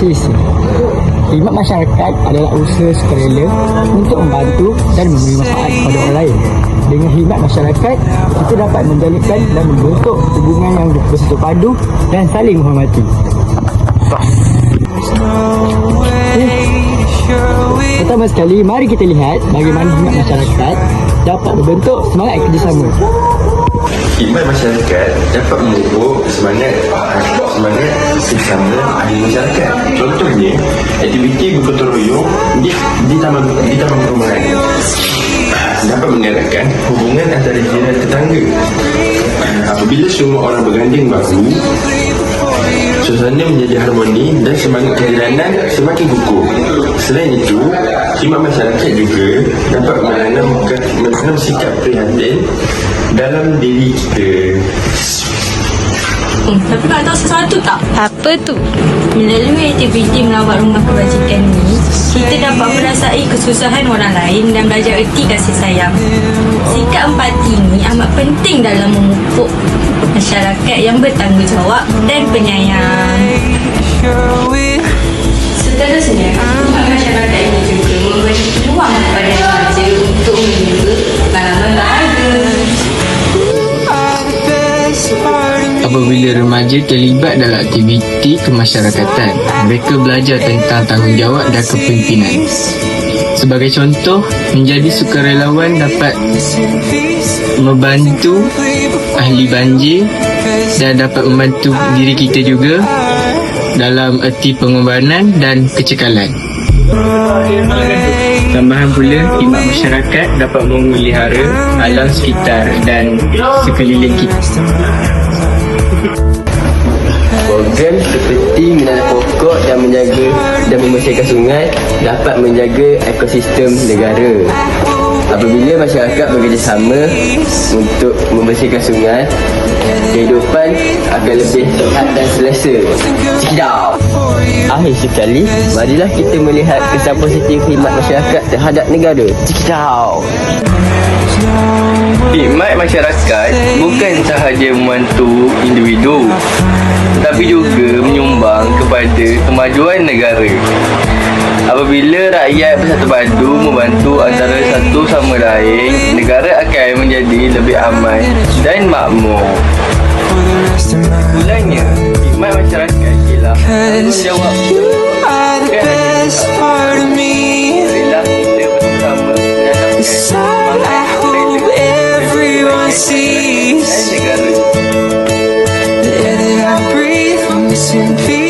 sisi. Khidmat masyarakat adalah usaha sukarela untuk membantu dan memberi manfaat kepada orang lain. Dengan khidmat masyarakat, kita dapat menjalinkan dan membentuk hubungan yang bersatu padu dan saling menghormati. Pertama sekali, mari kita lihat bagaimana khidmat masyarakat dapat membentuk semangat kerjasama. Masyarakat dapat memupuk semangat semangat bersama ahli masyarakat. Contohnya, aktiviti bergotong royong di, di taman di taman perumahan dapat mengeratkan hubungan antara jiran tetangga. Apabila semua orang berganding bahu, suasana menjadi harmoni dan semangat kejiranan semakin kukuh. Selain itu, khidmat masyarakat juga dapat menanam, menanam sikap prihatin dalam diri kita. Hmm, tapi kau tahu sesuatu tak? Apa tu? Melalui aktiviti melawat rumah kebajikan ni, kita dapat merasai kesusahan orang lain dan belajar erti kasih sayang. Sikap empati ni amat penting dalam memupuk masyarakat yang bertanggungjawab dan penyayang. Seterusnya, khidmat masyarakat ini juga memberi peluang kepada remaja untuk menjaga pengalaman bahagia. Apabila remaja terlibat dalam aktiviti kemasyarakatan, mereka belajar tentang tanggungjawab dan kepimpinan. Sebagai contoh, menjadi sukarelawan dapat membantu ahli banjir dan dapat membantu diri kita juga dalam erti pengorbanan dan kecekalan. Tambahan pula, khidmat masyarakat dapat memelihara alam sekitar dan sekeliling kita. Program seperti menanam pokok dan menjaga dan membersihkan sungai dapat menjaga ekosistem negara. Apabila masyarakat bekerjasama untuk membersihkan sungai, kehidupan akan lebih sihat dan selesa. Cikidau! Akhir sekali, marilah kita melihat kesan positif khidmat masyarakat terhadap negara. Cikidau! Khidmat masyarakat bukan sahaja membantu individu tetapi juga menyumbang kepada kemajuan negara. Apabila rakyat bersatu padu membantu antara satu baik, negara akan menjadi lebih aman dan makmur. Mulanya, khidmat masyarakat ialah tanggungjawab See that I breathe on the same.